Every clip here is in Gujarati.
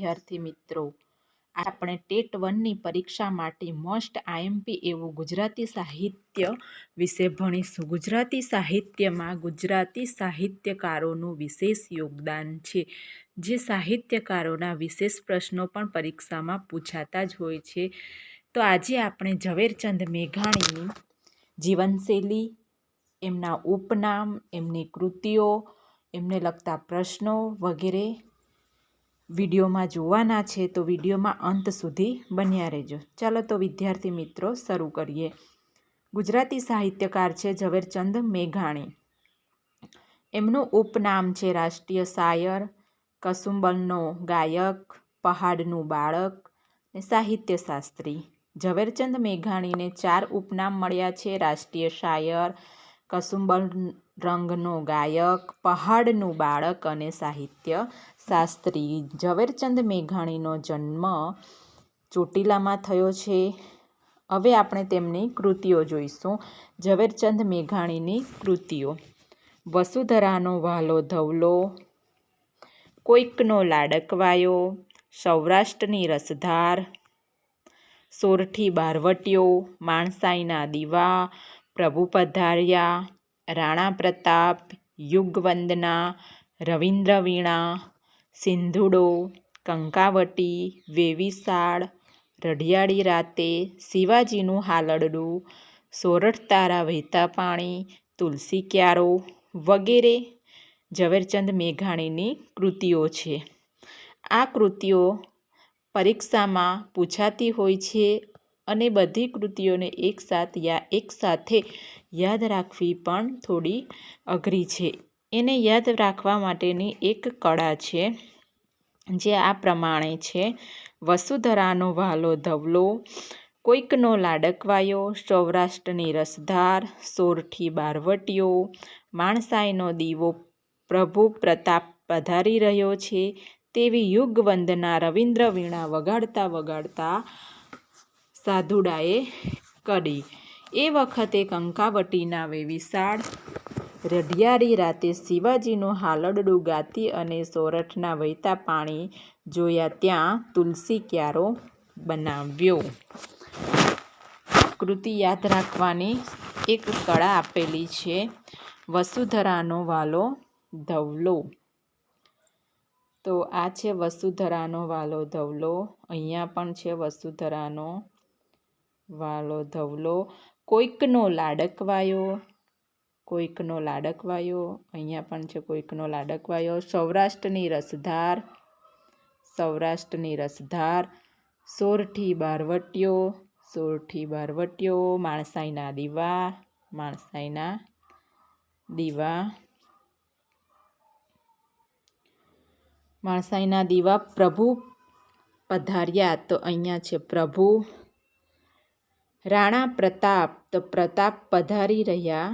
વિદ્યાર્થી મિત્રો. આપણે ટેટ વનની પરીક્ષા માટે મોસ્ટ આઈએમપી એવું ગુજરાતી સાહિત્ય વિશે ભણીશું. ગુજરાતી સાહિત્યમાં ગુજરાતી સાહિત્યકારોનું વિશેષ યોગદાન છે, જે સાહિત્યકારોના વિશેષ પ્રશ્નો પણ પરીક્ષામાં પૂછાતા જ હોય છે. તો આજે આપણે ઝવેરચંદ મેઘાણીની જીવનશૈલી, એમના ઉપનામ, એમની કૃતિઓ, એમને લગતા પ્રશ્નો વગેરે વિડીયોમાં જોવાના છે, તો વિડીયોમાં અંત સુધી બન્યા રહેજો. ચાલો તો વિદ્યાર્થી મિત્રો, શરૂ કરીએ. ગુજરાતી સાહિત્યકાર છે ઝવેરચંદ મેઘાણી. એમનું ઉપનામ છે રાષ્ટ્રીય શાયર, કસુંબલનો ગાયક, પહાડનું બાળક ને સાહિત્યશાસ્ત્રી. ઝવેરચંદ મેઘાણીને ચાર ઉપનામ મળ્યા છે, રાષ્ટ્રીય શાયર, કસુંબલ રંગનો ગાયક, પહાડનું બાળક અને સાહિત્ય શાસ્ત્રી ઝવેરચંદ મેઘાણીનો જન્મ ચોટીલામાં થયો છે. હવે આપણે તેમની કૃતિઓ જોઈશું. ઝવેરચંદ મેઘાણીની કૃતિઓ. વસુધરાનો વાલો ધવલો, કોઈકનો લાડકવાયો, સૌરાષ્ટ્રની રસધાર, સોરઠી બારવટીઓ, માણસાઈના દીવા, પ્રભુ પધાર્યા રાણા પ્રતાપ, યુગવંદના, રવિન્દ્ર વીણા, સિંધુડો, કંકાવટી, વેવિશાળ, રઢિયાળી રાતે, શિવાજીનું હાલરડું સોરઠ તારા વહેતા પાણી, તુલસી ક્યારો વગેરે ઝવેરચંદ મેઘાણીની કૃતિઓ છે. આ કૃતિઓ પરીક્ષામાં પૂછાતી હોય છે અને બધી કૃતિઓને એકસાથ યા એકસાથે યાદ રાખવી પણ થોડી અઘરી છે. એને યાદ રાખવા માટેની એક કળા છે, જે આ પ્રમાણે છે. વસુધરાનો વાલો ધવલો, કોઈકનો લાડકવાયો, સૌરાષ્ટ્રની રસધાર, સોરઠી બારવટીઓ, માણસાઈનો દીવો પ્રભુ પ્રતાપ પધારી રહ્યો છે, તેવી યુગવંદના રવિન્દ્ર વીણા વગાડતા વગાડતા સાધુડાએ કરી. એ વખતે કંકાવટીના વેવિશાળ રઢિયાળી રાતે શિવાજીનું હાલરડું ગાતી અને સોરઠના વહેતા પાણી જોયા ત્યાં તુલસી ક્યારો બનાવ્યો. કૃતિ યાદ રાખવાની એક કળા આપેલી છે, વસુધરાનો વાલો ધવલો. તો આ છે વસુધરાનો વાલો ધવલો. અહીંયા પણ છે વસુધરાનો વાલો ધવલો. કોઈકનો લાડકવાયો કોઈકનો લાડકવાયો, અહીંયા પણ છે કોઈકનો લાડકવાયો. સૌરાષ્ટ્રની રસધાર સૌરાષ્ટ્રની રસધાર, સોરઠી બારવટીઓ સોરઠી બારવટીઓ, માણસાઈના દીવા માણસાઈના દીવા. માણસાઈના દીવા પ્રભુ પધાર્યા, તો અહીંયા છે પ્રભુ. રાણા પ્રતાપ તો પ્રતાપ પધારી રહ્યા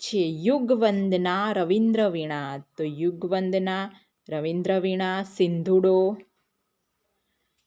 છે. યુગવંદના રવિન્દ્ર વીણા તો યુગવંદના રવિન્દ્ર વીણા, સિંધુડો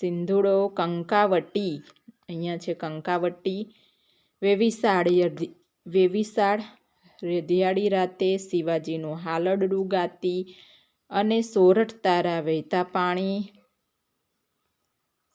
સિંધુડો, કંકાવટી, અહીંયા છે કંકાવટી વેવિશાળ વેવિશાળ રેધિયાળી રાતે શિવાજીનું હાલડડું ગાતી અને સોરઠ તારા વહેતા પાણી,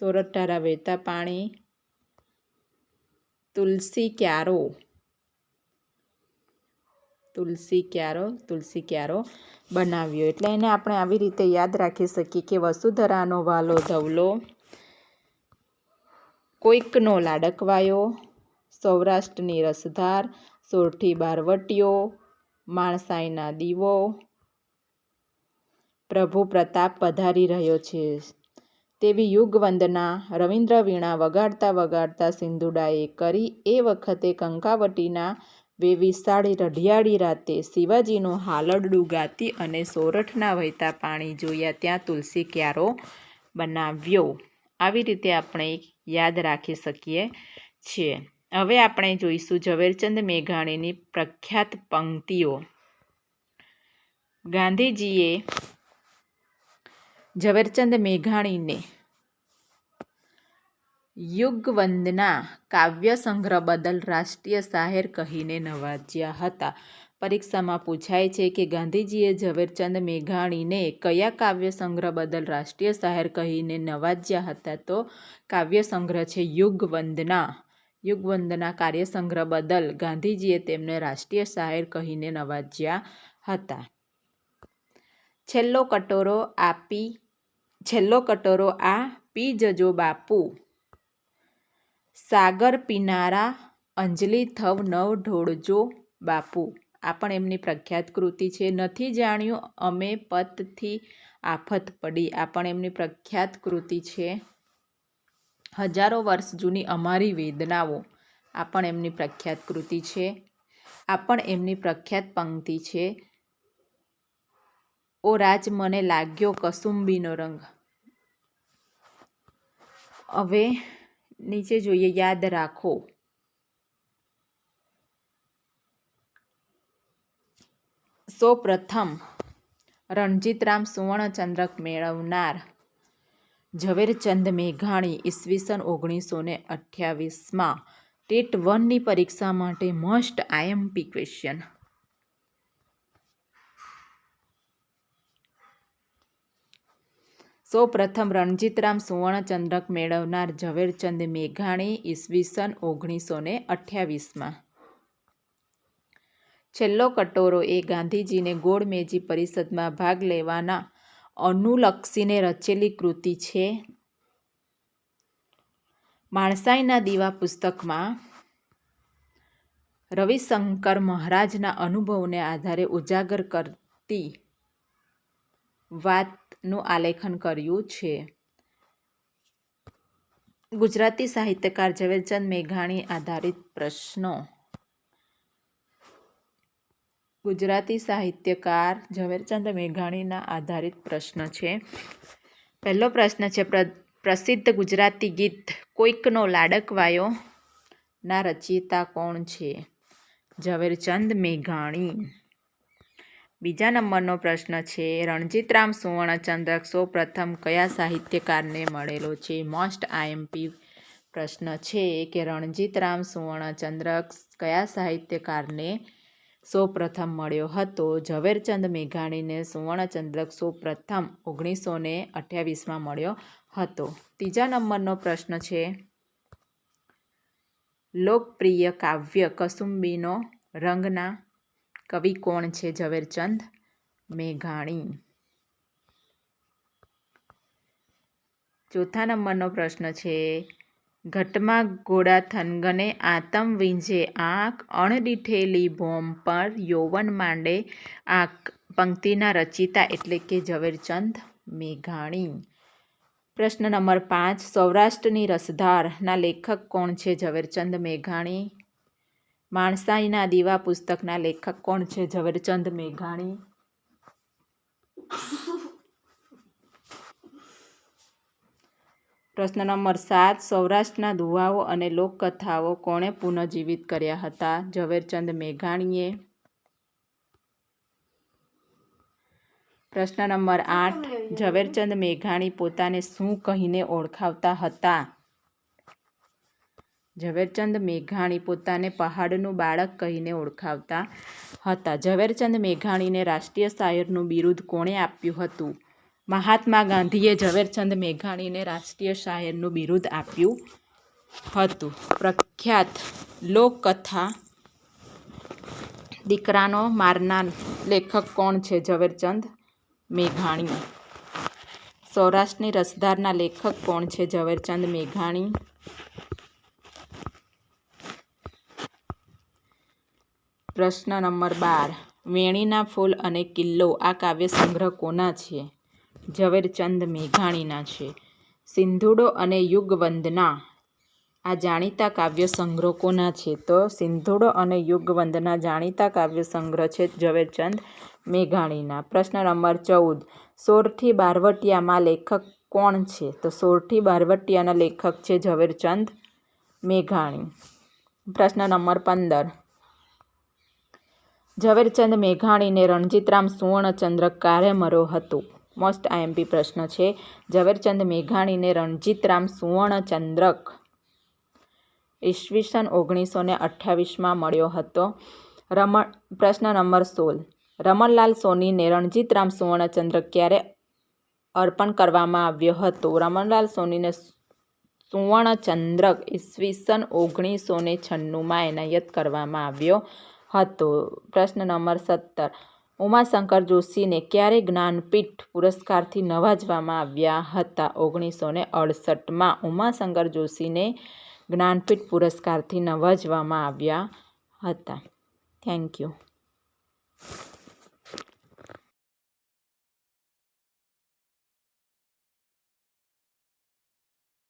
સોરઠ તારા વહેતા પાણી તુલસી ક્યારો તુલસી ક્યારો તુલસી ક્યારો બનાવ્યો. એટલે એને આપણે આવી રીતે યાદ રાખી શકીએ કે વસુધરાનો વાલો ધવલો કોઈકનો લાડકવાયો, સૌરાષ્ટ્રની રસધાર, સોરઠી બારવટીઓ, માણસાઈના દીવો, પ્રભુ પ્રતાપ પધારી રહ્યો છે. તેવી યુગવંદના રવિન્દ્ર વીણા વગાડતા વગાડતા સિંધુડાએ કરી એ વખતે કંકાવટીના વેવિશાળી રઢિયાળી રાતે શિવાજીનું હાલરડું ગાતી અને સોરઠના વહેતા પાણી જોયા ત્યાં તુલસી ક્યારો બનાવ્યો. આવી રીતે આપણે યાદ રાખી શકીએ છીએ. હવે આપણે જોઈશું ઝવેરચંદ મેઘાણીની પ્રખ્યાત પંક્તિઓ. ગાંધીજીએ ઝવેરચંદ મેઘાણીને. યુગવંદના કાવ્ય સંગ્રહ બદલ રાષ્ટ્રીય શાહેર કહીને નવાજ્યા હતા. પરીક્ષામાં પૂછાય છે કે ગાંધીજીએ ઝવેરચંદ મેઘાણીને કયા કાવ્ય સંગ્રહ બદલ રાષ્ટ્રીય શાયર કહીને નવાજ્યા હતા? તો કાવ્ય સંગ્રહ છે યુગવંદના. યુગવંદના કાર્ય સંગ્રહ બદલ ગાંધીજીએ તેમને રાષ્ટ્રીય શાયર કહીને નવાજ્યા હતા. છેલ્લો કટોરો આપી છેલ્લો કટોરો આ પી જજો બાપુ. સાગર પીનારા અંજલિ થવ નવ ઢોળજો બાપુ. આ પણ એમની પ્રખ્યાત કૃતિ છે. નથી જાણ્યું અમે પતથી આફત પડી. આ પણ એમની પ્રખ્યાત કૃતિ છે. હજારો વર્ષ જૂની અમારી વેદનાઓ. આ પણ એમની પ્રખ્યાત કૃતિ છે. આ પણ એમની પ્રખ્યાત પંક્તિ છે. ઓ રાજ મને લાગ્યો કસુંબીનો રંગ. હવે નીચે જોઈએ, યાદ રાખો. સૌ પ્રથમ રણજીતરામ સુવર્ણચંદ્રક મેળવનાર ઝવેરચંદ મેઘાણી ઈસવીસન ઓગણીસો ને અઠ્યાવીસમાં ટેટ વનની પરીક્ષા માટે મસ્ટ આઈએમપી ક્વેશ્ચન સૌ પ્રથમ રણજીતરામ સુવર્ણચંદ્રક મેળવનાર ઝવેરચંદ મેઘાણી ઈસવીસન ઓગણીસો ને અઠ્યાવીસમાં. છેલ્લો કટોરો એ ગાંધીજીને ગોળમેજી પરિષદમાં ભાગ લેવાના અનુલક્ષીને રચેલી કૃતિ છે. માણસાઈના દીવા પુસ્તકમાં રવિશંકર મહારાજના અનુભવને આધારે ઉજાગર કરતી વાતનું આલેખન કર્યું છે. ગુજરાતી સાહિત્યકાર ઝવેરચંદ મેઘાણી આધારિત પ્રશ્નો. ગુજરાતી સાહિત્યકાર ઝવેરચંદ મેઘાણીના આધારિત પ્રશ્ન છે. પહેલો પ્રશ્ન છે પ્રસિદ્ધ ગુજરાતી ગીત કોઈકનો લાડકવાયો ના રચયિતા કોણ છે? ઝવેરચંદ મેઘાણી. બીજા નંબરનો પ્રશ્ન છે રણજીતરામ સુવર્ણચંદ્રક સૌ પ્રથમ કયા સાહિત્યકારને મળેલો છે? મોસ્ટ આઈએમપી પ્રશ્ન છે કે રણજીતરામ સુવર્ણચંદ્રક કયા સાહિત્યકારને સૌ પ્રથમ મળ્યો હતો? ઝવેરચંદ મેઘાણીને સુવર્ણચંદ્રક સૌ પ્રથમ ઓગણીસો ને અઠ્યાવીસમાં મળ્યો હતો. ત્રીજા નંબરનો પ્રશ્ન છે, લોકપ્રિય કાવ્ય કસુંબીનો રંગના કવિ કોણ છે ઝવેરચંદ મેઘાણી? ચોથા નંબરનો પ્રશ્ન છે, ઘટમાં ઘોડા થનગને આતમ વીંઝે આંખ અણડીઠેલી ભોમ પર યૌવન માંડે આંખ. પંક્તિના રચિતા એટલે કે ઝવેરચંદ મેઘાણી. પ્રશ્ન નંબર પાંચ, સૌરાષ્ટ્રની રસધારના લેખક કોણ છે ઝવેરચંદ મેઘાણી? માણસાઈના દીવા પુસ્તકના લેખક કોણ છે? ઝવેરચંદ મેઘાણી. પ્રશ્ન નંબર સાત, સૌરાષ્ટ્રના દુવાઓ અને લોકકથાઓ કોણે પુનઃજીવિત કર્યા હતા? ઝવેરચંદ મેઘાણીએ. પ્રશ્ન નંબર આઠ, ઝવેરચંદ મેઘાણી પોતાને શું કહીને ઓળખાવતા હતા? ઝવેરચંદ મેઘાણી પોતાને પહાડનું બાળક કહીને ઓળખાવતા હતા. ઝવેરચંદ મેઘાણીને રાષ્ટ્રીય શાયરનું બિરુદ કોણે આપ્યું હતું? મહાત્મા ગાંધીએ ઝવેરચંદ મેઘાણીને રાષ્ટ્રીય શાયરનું બિરુદ આપ્યું હતું. પ્રખ્યાત લોકકથા દીકરાનો મારનાર લેખક કોણ છે? ઝવેરચંદ મેઘાણી. સૌરાષ્ટ્રની રસધારના લેખક કોણ છે? ઝવેરચંદ મેઘાણી. પ્રશ્ન નંબર બાર. વેણીના ફૂલ અને કિલ્લો આ કાવ્ય સંગ્રહ કોના છે? ઝવેરચંદ મેઘાણીના છે. સિંધુડો અને યુગવંદના. આ જાણીતા કાવ્ય સંગ્રહ કોના છે? તો સિંધુડો અને યુગવંદના જાણીતા કાવ્ય સંગ્રહ છે ઝવેરચંદ મેઘાણીના. પ્રશ્ન નંબર ચૌદ. સોરઠી બારવટિયામાં લેખક કોણ છે? તો સોરઠી બારવટિયાના લેખક છે ઝવેરચંદ મેઘાણી. પ્રશ્ન નંબર પંદર. ઝવેરચંદ મેઘાણીને રણજીતરામ સુવર્ણચંદ્રક ક્યારે મરો હતો. મોસ્ટ આઈએમપી પ્રશ્ન છે, ઝવેરચંદ મેઘાણીને રણજીતરામ સુવર્ણચંદ્રક ઈસવીસન ઓગણીસો ને અઠ્યાવીસમાં મળ્યો હતો. રમણ, પ્રશ્ન નંબર સોળ, રમણલાલ સોનીને રણજીતરામ સુવર્ણચંદ્રક ક્યારે અર્પણ કરવામાં આવ્યો હતો? રમણલાલ સોનીને સુવર્ણચંદ્રક ઈસવીસન ઓગણીસો ને છન્નુંમાં એનાયત કરવામાં આવ્યો હતો. પ્રશ્ન નંબર સત્તર. ઉમાશંકર જોશીને ક્યારે જ્ઞાનપીઠ પુરસ્કારથી નવાજવામાં આવ્યા હતા? ઓગણીસો ને અડસઠમાં ઉમાશંકર જોશીને જ્ઞાનપીઠ પુરસ્કારથી નવાજવામાં આવ્યા હતા. Thank you